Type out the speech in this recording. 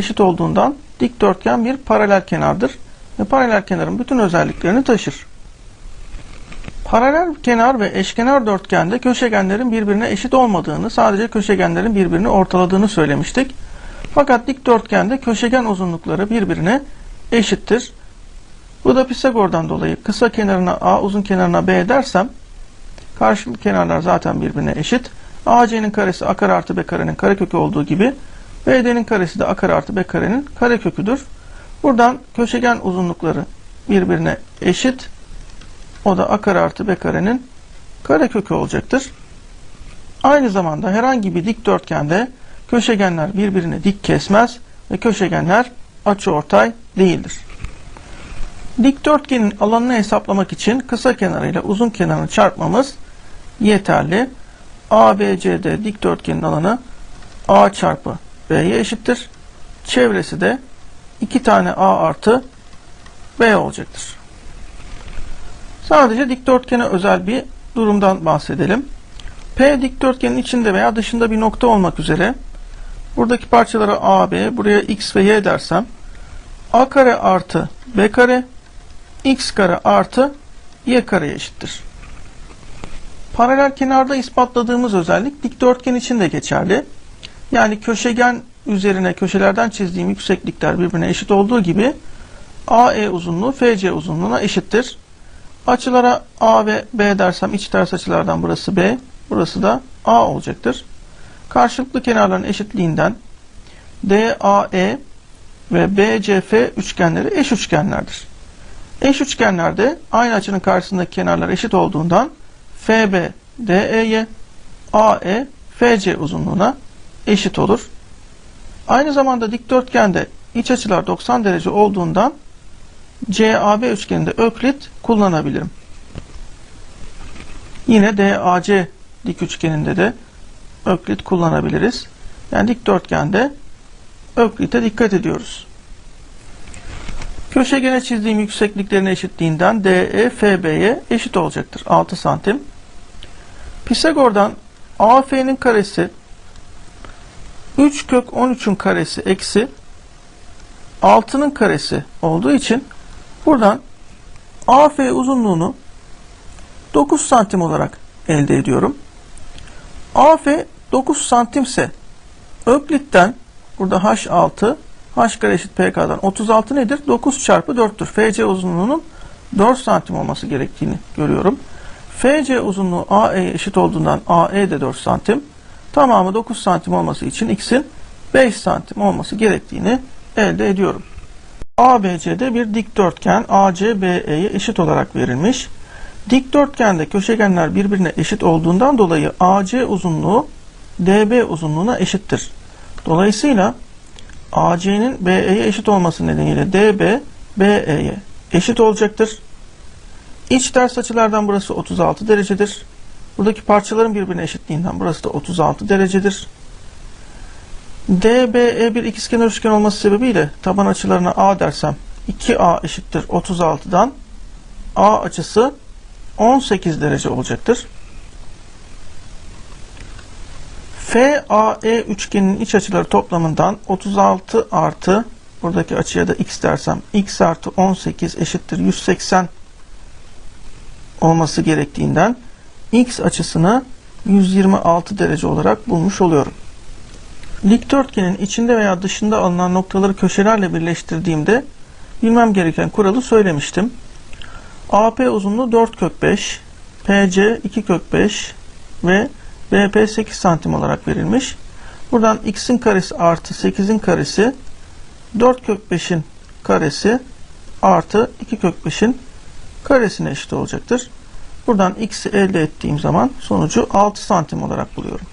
eşit olduğundan dikdörtgen bir paralel kenardır ve paralel kenarın bütün özelliklerini taşır. Paralel kenar ve eşkenar dörtgende köşegenlerin birbirine eşit olmadığını, sadece köşegenlerin birbirini ortaladığını söylemiştik. Fakat dikdörtgende köşegen uzunlukları birbirine eşittir. Bu da Pisagor'dan dolayı kısa kenarına A, uzun kenarına B dersem karşılıklı kenarlar zaten birbirine eşit. AC'nin karesi A kare artı B karenin karekökü olduğu gibi BD'nin karesi de A kare artı B karenin kareköküdür. Buradan köşegen uzunlukları birbirine eşit. O da A kare artı B karenin karekökü olacaktır. Aynı zamanda herhangi bir dikdörtgende köşegenler birbirini dik kesmez ve köşegenler açıortay değildir. Dikdörtgenin alanını hesaplamak için kısa kenarıyla uzun kenarını çarpmamız yeterli. ABCD dikdörtgenin alanı A çarpı B'ye eşittir. Çevresi de 2 tane A artı B olacaktır. Sadece dikdörtgene özel bir durumdan bahsedelim. P dikdörtgenin içinde veya dışında bir nokta olmak üzere buradaki parçalara A, B, buraya X ve Y dersem A kare artı B kare X kare artı Y kare eşittir. Paralel kenarda ispatladığımız özellik dikdörtgen için de geçerli. Yani köşegen üzerine köşelerden çizdiğim yükseklikler birbirine eşit olduğu gibi AE uzunluğu FC uzunluğuna eşittir. Açılara A ve B dersem iç ters açılardan burası B, burası da A olacaktır. Karşılıklı kenarların eşitliğinden DAE ve BCF üçgenleri eş üçgenlerdir. Eş üçgenlerde aynı açının karşısındaki kenarlar eşit olduğundan FB DE'ye, AE FC uzunluğuna eşit olur. Aynı zamanda dikdörtgende iç açılar 90 derece olduğundan CAB üçgeninde öklit kullanabilirim. Yine DAC dik üçgeninde de öklit kullanabiliriz. Yani dikdörtgende öklite dikkat ediyoruz. Köşegene çizdiğim yüksekliklerin eşitliğinden DE FB'ye eşit olacaktır. 6 santim. Pisagor'dan AF'nin karesi 3 kök 13'ün karesi eksi 6'nın karesi olduğu için buradan AF uzunluğunu 9 santim olarak elde ediyorum. AF 9 santimse Öklit'ten burada H6 H kare eşit PK'dan 36 nedir? 9 çarpı 4'tür. FC uzunluğunun 4 santim olması gerektiğini görüyorum. FC uzunluğu AE'ye eşit olduğundan AE de 4 santim. Tamamı 9 santim olması için X'in 5 santim olması gerektiğini elde ediyorum. ABC'de bir dikdörtgen ACBE'ye eşit olarak verilmiş. Dikdörtgende köşegenler birbirine eşit olduğundan dolayı AC uzunluğu DB uzunluğuna eşittir. Dolayısıyla AC'nin BE'ye eşit olması nedeniyle DB BE'ye eşit olacaktır. İç ters açılardan burası 36 derecedir. Buradaki parçaların birbirine eşitliğinden burası da 36 derecedir. DBE bir ikizkenar üçgen olması sebebiyle taban açılarına A dersem 2A eşittir 36'dan A açısı 18 derece olacaktır. FAE üçgeninin iç açıları toplamından 36 artı buradaki açıya da x dersem x artı 18 eşittir 180 olması gerektiğinden x açısını 126 derece olarak bulmuş oluyorum. Dikdörtgenin içinde veya dışında alınan noktaları köşelerle birleştirdiğimde bilmem gereken kuralı söylemiştim. AP uzunluğu 4 kök 5, PC 2 kök 5 ve BP 8 santim olarak verilmiş. Buradan x'in karesi artı 8'in karesi 4 kök 5'in karesi artı 2 kök 5'in karesine eşit olacaktır. Buradan x'i elde ettiğim zaman sonucu 6 santim olarak buluyorum.